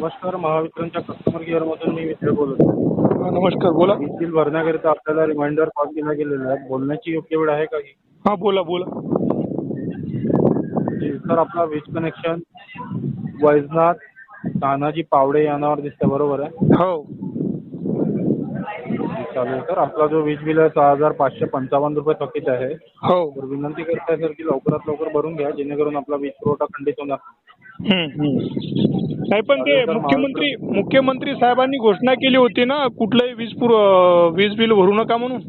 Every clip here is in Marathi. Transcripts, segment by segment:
नमस्कार महावितरणच्या कस्टमर केअर मधून मी मित्र बोलत आहे. हा, नमस्कार बोला. वीज बिल भरण्याकरिता आपल्याला रिमाइंडर कॉल दिला गेलेला आहे. बोलण्याची योग्य वेळ आहे का ही? हा बोला बोला. जी, सर आपला वीज कनेक्शन वैजनाथ तानाजी पावडे या नावावर दिसतं बरोबर आहे? हो. जी, चालेल. सर आपला जो वीज बिल आहे सहा हजार पाचशे पंचावन्न रुपये थकीत आहे. हो. तर विनंती करताय सर की लवकरात लवकर भरून घ्या जेणेकरून आपला वीज पुरवठा खंडित होणार. नाही. नाही पण ते मुख्यमंत्री मुख्यमंत्री साहेबांनी घोषणा केली होती ना कुठलंही वीज पुर वीज बिल भरू नका म्हणून.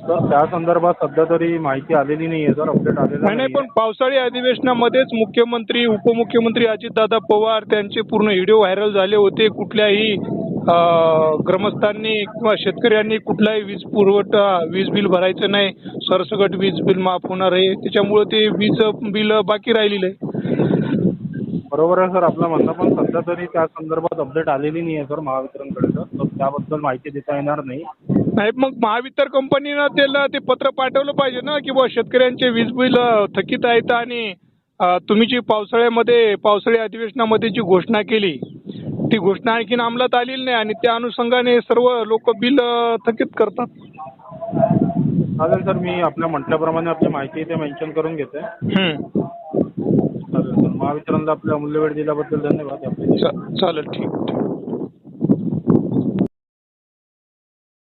सर त्या संदर्भात सध्या तरी माहिती आलेली नाही आहे सर अपडेट आलेला नाही नाही पण पावसाळी अधिवेशनामध्येच मुख्यमंत्री उपमुख्यमंत्री अजितदादा पवार त्यांचे पूर्ण व्हिडिओ व्हायरल झाले होते कुठल्याही ग्रामस्थांनी किंवा शेतकऱ्यांनी कुठलाही वीज पुरवठा वीज बिल भरायचं नाही. सरसकट वीज बिल माफ होणार आहे. त्याच्यामुळे ते वीज बिल बाकी राहिलेलं आहे. बरोबर आहे सर. आपलं म्हणणं पण सध्या तरी त्या संदर्भात अपडेट आलेली नाही आहे सर महावितरणकडे तर त्याबद्दल माहिती देता येणार नाही. नाही मग महावितर कंपनीनं त्याला ते पत्र पाठवलं पाहिजे ना की बुवा शेतकऱ्यांचे वीज बिल थकीत आहेत आणि तुम्ही जी पावसाळ्यामध्ये पावसाळी अधिवेशनामध्ये जी घोषणा केली ती घोषणा आणखीन अंमलात आलेली नाही आणि त्या अनुषंगाने सर्व लोक बिल थकीत करतात. चालेल सर मी आपल्या म्हटल्याप्रमाणे आपली माहिती इथे मेन्शन करून घेते. हम्म. चालेल सर महावितरणला आपला अमूल्य वेळ दिल्याबद्दल धन्यवाद चालेल ठीक.